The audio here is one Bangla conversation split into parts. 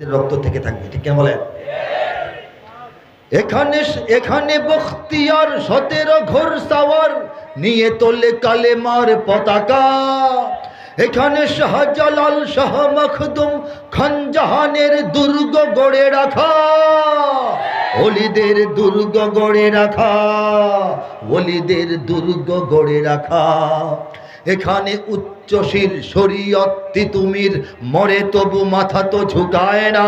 রক্ত থেকে থাকবে, ঠিক কেন বলেন? এখানে এখানে বখতিয়ার সতেরো ঘোর সাওয়ার নিয়ে তোলে কালেমার পতাকা। এখানে শাহজালাল শাহ মখদুম খানজাহানের দুর্গ গড়ে রাখা। অলিদের দুর্গ গড়ে রাখা অলিদের দুর্গ গড়ে রাখা। এখানে উচ্চশীল শরীয়ত তিতুমির, মরে তবু মাথা তো ঝুঁকায় না।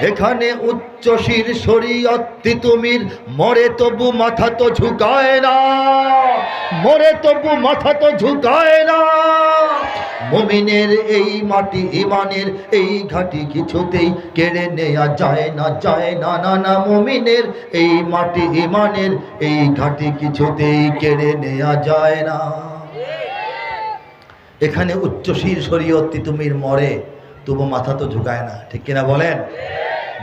এখানে উচ্চশীল শরীয়ত তিতুমির, মরে তবু মাথা তো ঝুঁকায় না। মরে তবু মাথা তো ঝুঁকায় না। মমিনের এই মাটি ইমানের এই ঘাটি কিছুতেই কেড়ে নেওয়া যায় না যায় না না না। মুমিনের এই মাটি ইমানের এই ঘাটি কিছুতেই কেড়ে নেওয়া যায় না। এখানে উচ্চশীল শরীয়ত তিতুমির মরে, তবু মাথা তো ঝুঁকায় না। ঠিক কিনা বলেন?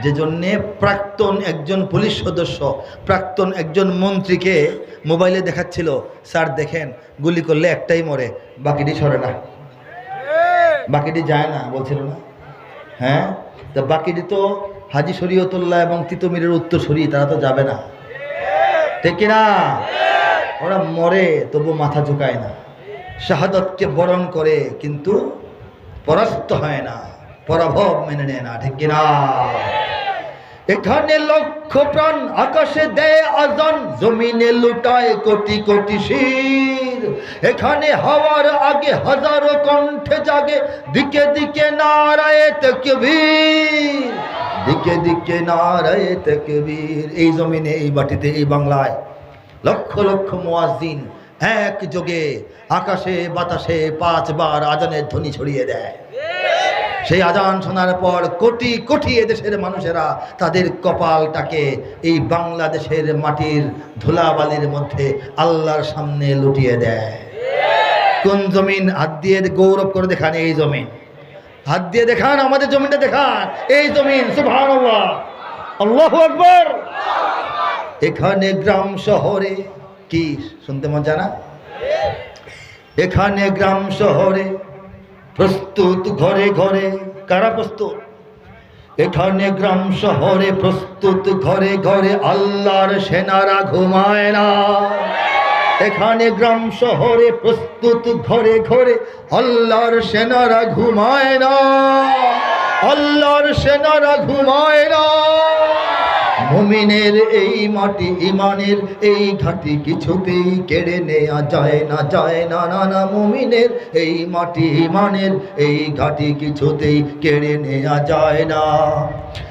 যে জন্যে প্রাক্তন একজন পুলিশ সদস্য, প্রাক্তন একজন মন্ত্রীকে মোবাইলে দেখাচ্ছিল, স্যার, দেখেন, গুলি করলে একটাই মরে, বাকিটি সরে না। বাকিটি যায় না, বলছিল না। হ্যাঁ? তা বাকিটি তো হাজি শরীয়তুল্লাহ এবং তিতুমিরের উত্তর সরি তারা তো যাবে না। ঠিক কিনা? ওরা মরে, তবু মাথা ঝুঁকায় না। শাহাদতকে বরণ করে কিন্তু পরাস্ত হয় না, পরাভব মেনে নেয় না, ঠিক কিনা? এখানে লক্ষ প্রাণ আকাশে দেয় আজান, জমিনে লুটায় কোটি কোটি শির। এখানে হাওয়ার আগে হাজারো কণ্ঠে জাগে, দিকে দিকে নারায় তকবীর, দিকে দিকে নারায় তকবীর। এই জমিনে, এই বাটিতে এই বাংলায় লক্ষ লক্ষ মুয়াজ্জিন এক যোগে আকাশে, বাতাসে পাঁচবার আজানের ধ্বনি ছড়িয়ে দেয়। সেই আজান শোনার পর কোটি কোটি এদেশের মানুষেরা তাদের কপালটাকে এই বাংলাদেশের মাটির ধুলাবালির মধ্যে আল্লাহর সামনে লুটিয়ে দেয়। কোন জমিন? হাত দিয়ে গৌরব করে দেখান এই জমিন। হাত দিয়ে দেখান, আমাদের জমিনটা দেখান। এই জমিন আকবার। এখানে গ্রাম শহরে কি? শুনতে মজা না? এখানে গ্রাম শহরে, প্রস্তুত ঘরে ঘরে, কারা প্রস্তুত? এখানে গ্রাম শহরে, প্রস্তুত ঘরে ঘরে আল্লাহর সেনারা ঘুমায় না। এখানে গ্রাম শহরে, প্রস্তুত ঘরে ঘরে আল্লাহর সেনারা ঘুমায় না। আল্লাহর সেনারা ঘুমায় না। মুমিনের এই মাটি ইমানের এই ঘাটি কিছুতেই কেড়ে নেওয়া যায় না যায় না না না। মুমিনের এই মাটি ইমানের এই ঘাটি কিছুতেই কেড়ে নেওয়া যায় না।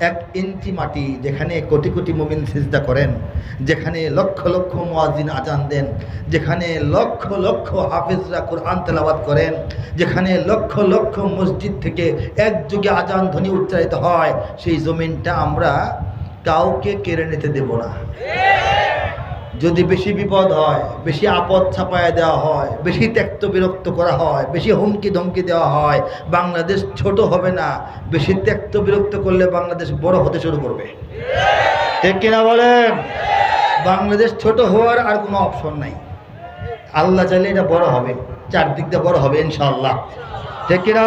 এক ইঞ্চি মাটি যেখানে কোটি কোটি মোমিন সিজদা করেন, যেখানে লক্ষ লক্ষ মোয়াজিন আজান দেন, যেখানে লক্ষ লক্ষ হাফিজরা কোরআন তেলাবাদ করেন, যেখানে লক্ষ লক্ষ মসজিদ থেকে একযুগে আজান ধ্বনি উচ্চারিত হয়, সেই জমিনটা আমরা কাউকে কেড়ে নিতে দেব না। যদি বেশি বিপদ হয়, বেশি আপদ ছাপায় দেওয়া হয়, বেশি ত্যক্ত বিরক্ত করা হয়, বেশি হুমকি ধমকি দেওয়া হয়, বাংলাদেশ ছোট হবে না। বেশি ত্যক্ত বিরক্ত করলে বাংলাদেশ বড় হতে শুরু করবে। ঠিক কিনা বলেন? বাংলাদেশ ছোট হওয়ার আর কোনো অপশন নাই। আল্লাহ চাইলে এটা বড় হবে, চারদিক দিয়ে বড় হবে ইনশাল্লাহ ঠিক কিনা?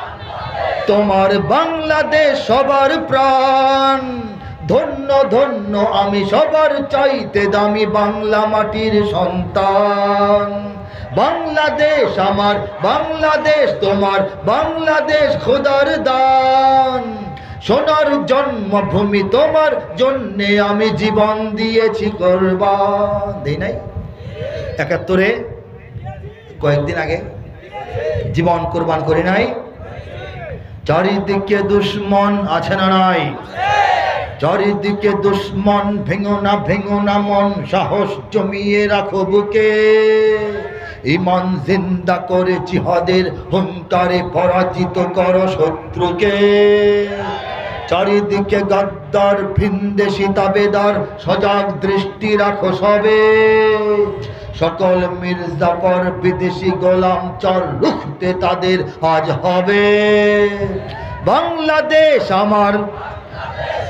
তোমার বাংলাদেশ সবার প্রাণ। ধন্য ধন্য, আমি সবার চাইতে দামি বাংলা মাটির সন্তান। বাংলাদেশ আমার, বাংলাদেশ তোমার, বাংলাদেশ খোদার দান। সোনার জন্মভূমি তোমার জন্যে আমি জীবন দিয়েছি করবা দেই নাই? একাত্তরে, কয়েকদিন আগে জীবন কোরবান করি নাই। চারিদিকে দুশ্মন আছে না নাই? চারিদিকে দুশ্মন, ভেঙো না ভেঙো না মন, সাহস জমিয়ে রাখো বুকে। ইমান জিন্দা করে জিহাদের হুঙ্কারে পরাজিত কর শত্রুকে। চারিদিকে গাদ্দার, ভিনদেশি তাবেদার, সজাগ দৃষ্টি রাখো সবে। সকল মির্জাফর বিদেশি গোলাম চর রুখতে তাদের আজ হবে। বাংলাদেশ আমার।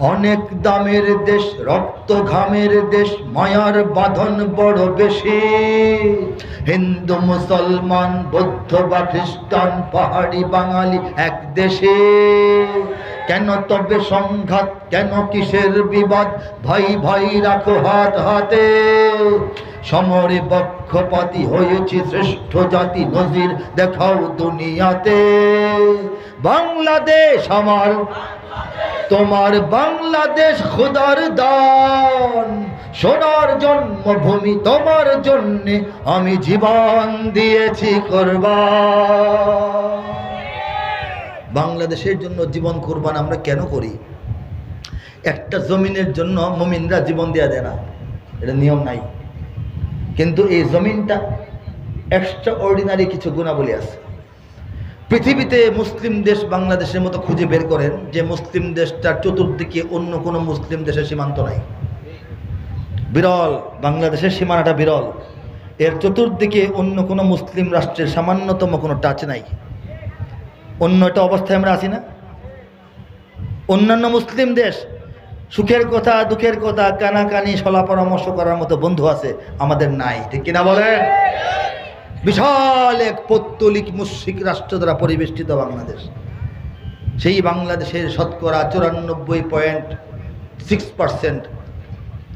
অনেক দামের দেশ রক্ত ঘামের দেশ, মায়ার বাঁধন বড় বেশি। হিন্দু, মুসলমান, বৌদ্ধ বা খ্রিস্টান, পাহাড়ি বাঙালি এক দেশে। কেন তবে সংঘাত, কেন কিসের বিবাদ? ভাই ভাই রাখো হাত হাতে। সমরে পক্ষপাতি হয়েছে শ্রেষ্ঠ জাতি নজির। দেখাও দুনিয়াতে। বাংলাদেশ আমার। তোমার বাংলাদেশ খোদার দান। সোনার জন্মভূমি তোমার জন্যে আমি জীবন দিয়েছি করবা বাংলাদেশের জন্য জীবন কোরবান আমরা কেন করি? একটা জমিনের জন্য মমিনরা জীবন দেওয়া দেয় না। এটা নিয়ম নাই। কিন্তু এই জমিনটা এক্সট্রা অর্ডিনারি কিছু গুণাবলী আছে। পৃথিবীতে মুসলিম দেশ বাংলাদেশের মতো খুঁজে বের করেন যে মুসলিম দেশটার চতুর্দিকে অন্য কোনো মুসলিম দেশের সীমান্ত নাই। বিরল, বাংলাদেশের সীমানাটা বিরল। এর চতুর্দিকে অন্য কোনো মুসলিম রাষ্ট্রের সামান্যতম কোনো টাচ নাই। অন্য একটা অবস্থায় আমরা আছি না? অন্যান্য মুসলিম দেশ সুখের কথা, দুঃখের কথা, কানাকানি, সলা পরামর্শ করার মতো বন্ধু আছে আমাদের নাই, ঠিক কিনা বলেন বিশাল এক পৌত্তলিক মুশ্রিক রাষ্ট্র দ্বারা পরিবেষ্টিত বাংলাদেশ। সেই বাংলাদেশের শতকরা চুরানব্বই পয়েন্ট সিক্স পার্সেন্ট,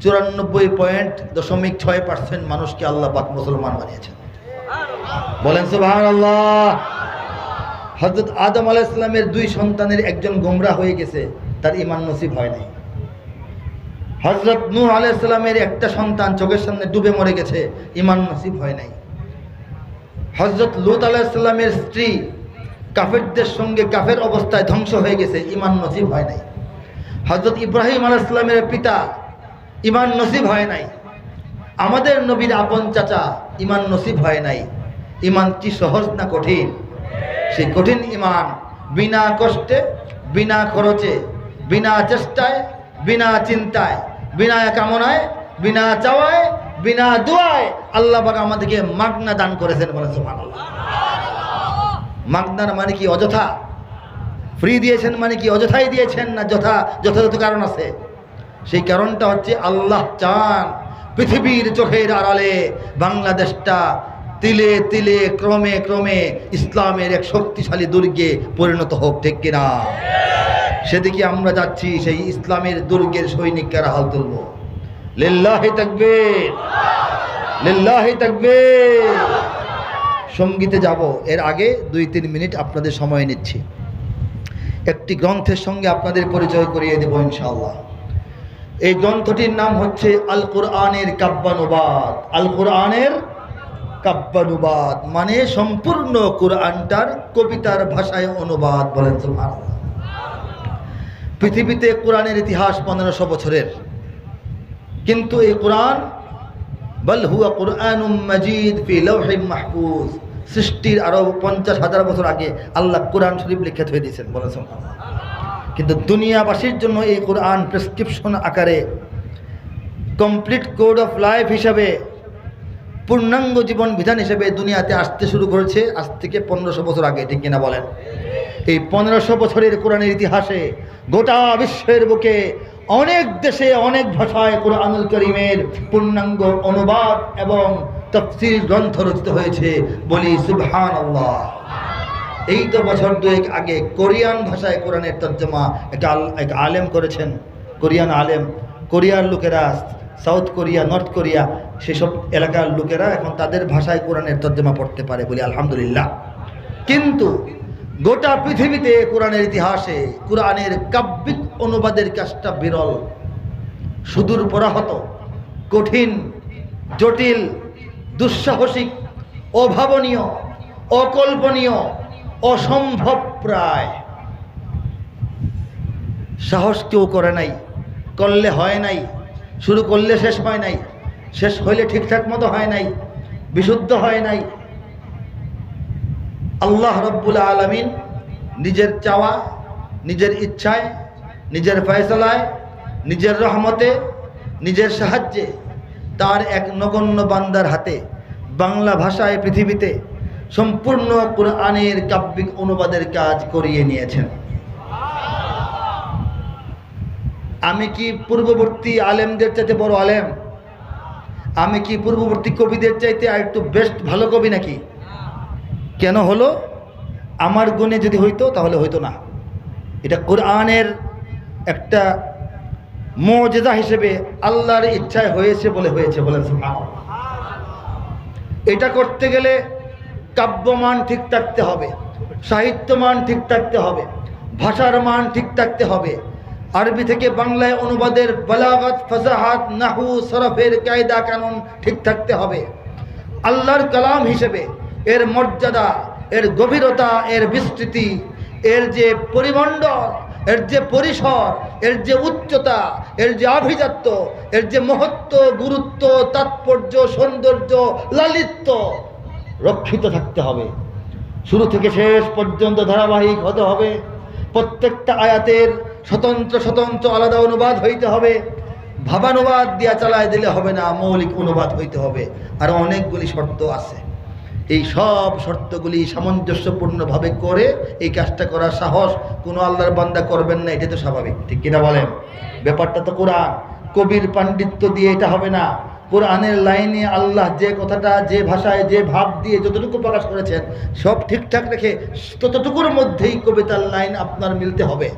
চুরানব্বই পয়েন্ট দশমিক ছয় পার্সেন্ট মানুষকে আল্লাহ পাক মুসলমান বানিয়েছেন। বলেন সুবাহ আল্লাহ হজরত আদম আলাহ ইসলামের দুই সন্তানের একজন গোমরা হয়ে গেছে, তার ইমান নসিব হয় নাই। হজরত নূহ আলাহ ইসলামের একটা সন্তান চোখের সামনে ডুবে মরে গেছে ইমান নসিব হয় নাই। হজরত লুত আলাহিসাল্লামের স্ত্রী কাফেরদের সঙ্গে কাফের অবস্থায় ধ্বংস হয়ে গেছে ইমান নসিব হয় নাই। হজরত ইব্রাহিম আলাইসাল্লামের পিতা ইমান নসিব হয় নাই। আমাদের নবীর আপন চাচা ইমান নসিব হয় নাই। ইমান কি সহজ না কঠিন? সেই কঠিন ইমান বিনা কষ্টে, বিনা খরচে, বিনা চেষ্টায় বিনা চিন্তায়, বিনা কামনায়, বিনা চাওয়ায়, বিনা দোয়ায় আল্লাহ পাক আমাদেরকে মাগনা দান করেছেন বলে মাগনার মানে কি অযথা? ফ্রি দিয়েছেন মানে কি অযথাই দিয়েছেন না যথা, যথাযথ কারণ আছে? সেই কারণটা হচ্ছে আল্লাহ চান পৃথিবীর চোখের আড়ালে বাংলাদেশটা তিলে তিলে, ক্রমে ক্রমে ইসলামের এক শক্তিশালী দুর্গে পরিণত হোক, ঠিক কিনা? সেদিকে আমরা যাচ্ছি, সেই ইসলামের দুর্গের সৈনিকরা হাল তুলব। লিল্লাহি লিল্লাহি তাকবীর। সঙ্গীতে যাব, এর আগে দুই তিন মিনিট আপনাদের সময় নিচ্ছি। একটি গ্রন্থের সঙ্গে আপনাদের পরিচয় করিয়ে দেব ইনশাআল্লাহ। এই গ্রন্থটির নাম হচ্ছে আল কোরআনের কাব্যানুবাদ। আল কোরআনের কাব্যানুবাদ মানে সম্পূর্ণ কোরআনটার কবিতার ভাষায় অনুবাদ বলেন, সুবহানাল্লাহ। পৃথিবীতে কোরআনের ইতিহাস পনেরোশো বছরের। কিন্তু এই কোরআন, বল হুয়া কোরআন মজিদ ফি লৌহিম মাহফুজ। সৃষ্টির আরও পঞ্চাশ হাজার বছর আগে আল্লাহ কোরআন শরীফ লিখে থয়ে দিয়েছেন বলেছেন কিন্তু দুনিয়াবাসীর জন্য এই কোরআন প্রেসক্রিপশন আকারে কমপ্লিট কোড অফ লাইফ হিসাবে, পূর্ণাঙ্গ জীবন বিধান হিসেবে দুনিয়াতে আসতে শুরু করেছে আজ থেকে পনেরোশো বছর আগে, ঠিক কিনা বলেন? এই পনেরোশো বছরের কোরআনের ইতিহাসে গোটা বিশ্বের বুকে অনেক দেশে অনেক ভাষায় কোরআনুল করিমের পূর্ণাঙ্গ অনুবাদ এবং তফসির গ্রন্থ রচিত হয়েছে বলি সুবহান আল্লাহ এই তো বছর দুয়েক আগে কোরিয়ান ভাষায় কোরআনের তর্জমা এক আল- এক আলেম করেছেন, কোরিয়ান আলেম। কোরিয়ার লোকেরা সাউথ কোরিয়া, নর্থ কোরিয়া, সেসব এলাকার লোকেরা এখন তাদের ভাষায় কোরআনের তর্জমা পড়তে পারে বলি আলহামদুলিল্লাহ। কিন্তু গোটা পৃথিবীতে কোরআনের ইতিহাসে কোরআনের কাব্যিক অনুবাদের কাজটা বিরল, সুদূর পরাহত, কঠিন, জটিল, দুঃসাহসিক, অভাবনীয়, অকল্পনীয়, অসম্ভব প্রায়। সাহস কেউ করে নাই, করলে হয় নাই, শুরু করলে শেষ হয় নাই, শেষ হইলে ঠিকঠাক মতো হয় নাই, বিশুদ্ধ হয় নাই আল্লাহ রব্বুল আলমিন নিজের চাওয়া, নিজের ইচ্ছায়, নিজের ফয়সলায়, নিজের রহমতে, নিজের সাহায্যে তার এক নগণ্য বান্দার হাতে বাংলা ভাষায় পৃথিবীতে সম্পূর্ণ কোরআনের কাব্যিক অনুবাদের কাজ করিয়ে নিয়েছেন। আমি কি পূর্ববর্তী আলেমদের চাইতে বড় আলেম? আমি কি পূর্ববর্তী কবিদের চাইতে আর একটু বেস্ট ভালো কবি নাকি? কেন হলো? আমার গুণে যদি হইতো, তাহলে হইতো না। এটা কোরআনের একটা মজেদা হিসেবে আল্লাহর ইচ্ছায় হয়েছে বলে হয়েছে সুবহানাল্লাহ। এটা করতে গেলে কাব্যমান ঠিক থাকতে হবে, সাহিত্যমান ঠিক থাকতে হবে, ভাষার মান ঠিক থাকতে হবে। আরবি থেকে বাংলায় অনুবাদের বালাগাত, ফাসাহাত নাহু সরফের কায়দা, কানুন ঠিক থাকতে হবে। আল্লাহর কালাম হিসেবে এর মর্যাদা, এর গভীরতা, এর বিস্তৃতি, এর যে পরিমণ্ডল, এর যে পরিসর, এর যে উচ্চতা, এর যে আভিজাত্য, এর যে মহত্ব, গুরুত্ব, তাৎপর্য, সৌন্দর্য, লালিত্য রক্ষিত থাকতে হবে। শুরু থেকে শেষ পর্যন্ত ধারাবাহিক হতে হবে। প্রত্যেকটা আয়াতের স্বতন্ত্র স্বতন্ত্র আলাদা অনুবাদ হইতে হবে। ভাবানুবাদ দিয়া চালায় দিলে হবে না, মৌলিক অনুবাদ হইতে হবে। আর অনেকগুলি শর্ত আছে। এই সব শর্তগুলি সামঞ্জস্যপূর্ণভাবে করে এই কাজটা করার সাহস কোনো আল্লাহর বান্দা করবেন না এটা তো স্বাভাবিক। ঠিক কিনা বলেন? ব্যাপারটা তো কোরআন। কবির পাণ্ডিত্য দিয়ে এটা হবে না। কোরআনের লাইনে আল্লাহ যে কথাটা, যে ভাষায়, যে ভাব দিয়ে যতটুকু প্রকাশ করেছেন, সব ঠিকঠাক রেখে ততটুকুর মধ্যেই কবিতার লাইন আপনার মিলতে হবে।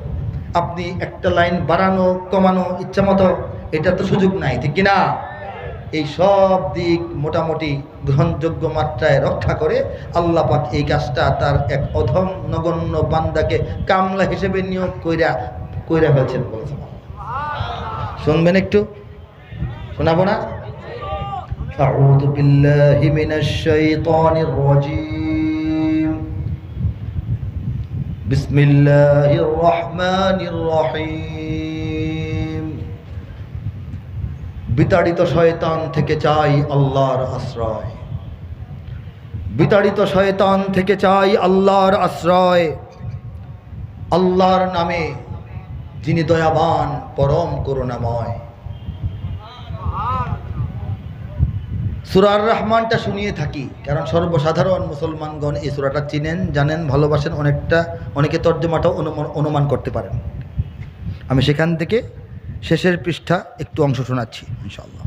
আপনি একটা লাইন বাড়ানো, কমানো ইচ্ছা মতো এটা তো সুযোগ নাই। ঠিক কিনা? এই সব দিক মোটামুটি গ্রহণযোগ্য মাত্রায় রক্ষা করে আল্লাহ পাক এই কাজটা তার এক অধম নগণ্য বান্দাকে কামলা হিসেবে নিয়োগ কইরা কইরা ফেলছেন বলেছেন শুনবেন একটু শোনাবো না أعوذ بالله من الشيطان الرجيم بسم الله الرحمن الرحيم বিতাড়িত শয়তান থেকে চাই আল্লাহর আশ্রয়। বিতাড়িত শয়তান থেকে চাই আল্লাহর আশ্রয়। আল্লাহর নামে যিনি দয়াবান, পরম করুণাময়। সুরার রহমানটা শুনিয়ে থাকি, কারণ সর্বসাধারণ মুসলমানগণ এই সুরাটা চিনেন, জানেন, ভালোবাসেন অনেকটা, অনেকে তর্জমাটাও অনুমান- করতে পারেন। আমি সেখান থেকে শেষের পৃষ্ঠা একটু অংশ শোনাচ্ছি ইনশাআল্লাহ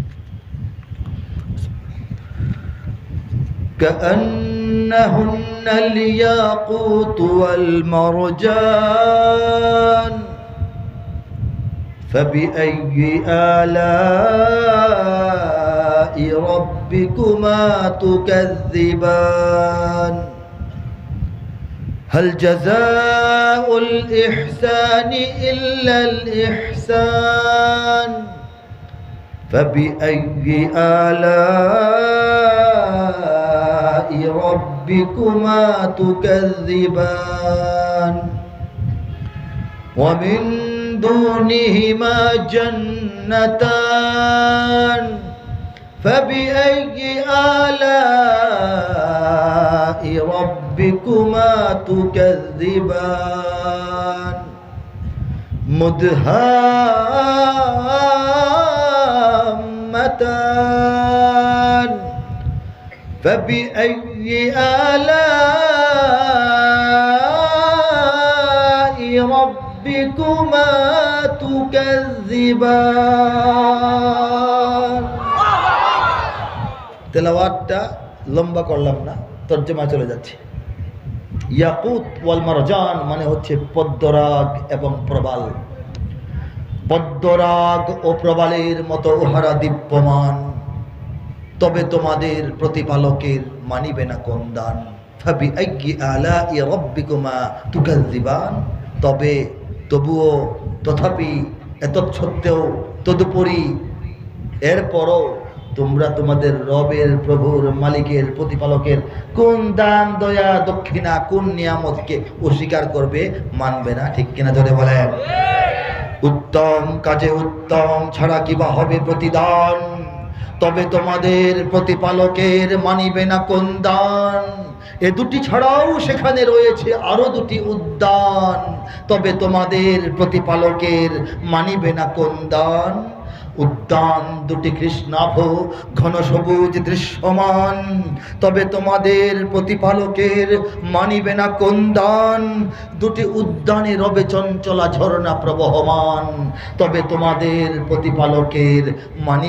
كأنهن الياقوت والمرجان فبأي آلاء ربكما تكذبان هل جزاء الإحسان إلا الإحسان؟ فبأي آلاء ربكما تكذبان؟ ومن دونهما جنتان. فبأي آلاء ربكما تكذبان مدهامتان فبأي آلاء ربكما تكذبان তেলাওয়াতটা লম্বা করলাম না তর্জমা চলে যাচ্ছে ইয়াকুত ওয়াল মারজান মানে হচ্ছে পদ্মরাগ এবং প্রবাল। পদ্মরাগ ও প্রবালের মতো উহারা দিব্যমান তবে তোমাদের প্রতিপালকের মানিবে না কোন দান। তুকাজ্জিবান তবে তবুও তথাপি এত সত্ত্বেও তদুপরি এরপরও তোমরা তোমাদের রবের প্রভুর মালিকের প্রতিপালকের কোন দান, দয়া, দক্ষিণা, কোন নিয়ামতকে অস্বীকার করবে মানবে না, ঠিক কিনা ধরে বলেন? উত্তম কাজে উত্তম ছাড়া কিবা হবে প্রতিদান? তবে তোমাদের প্রতিপালকের মানিবে না কোন দান? এ দুটি ছাড়াও সেখানে রয়েছে আরও দুটি উদ্যান। তবে তোমাদের প্রতিপালকের মানিবে না কোন দান? উদ্যান দুটি কৃষ্ণাভ, ঘন সবুজ দৃশ্যমান। তবে তোমাদের প্রতিপালকের মানিবে না কোন দান। দুটি উদ্যানে রবে চঞ্চলা ঝর্ণা প্রবহমান। তবে তোমাদের প্রতিপালকের মানি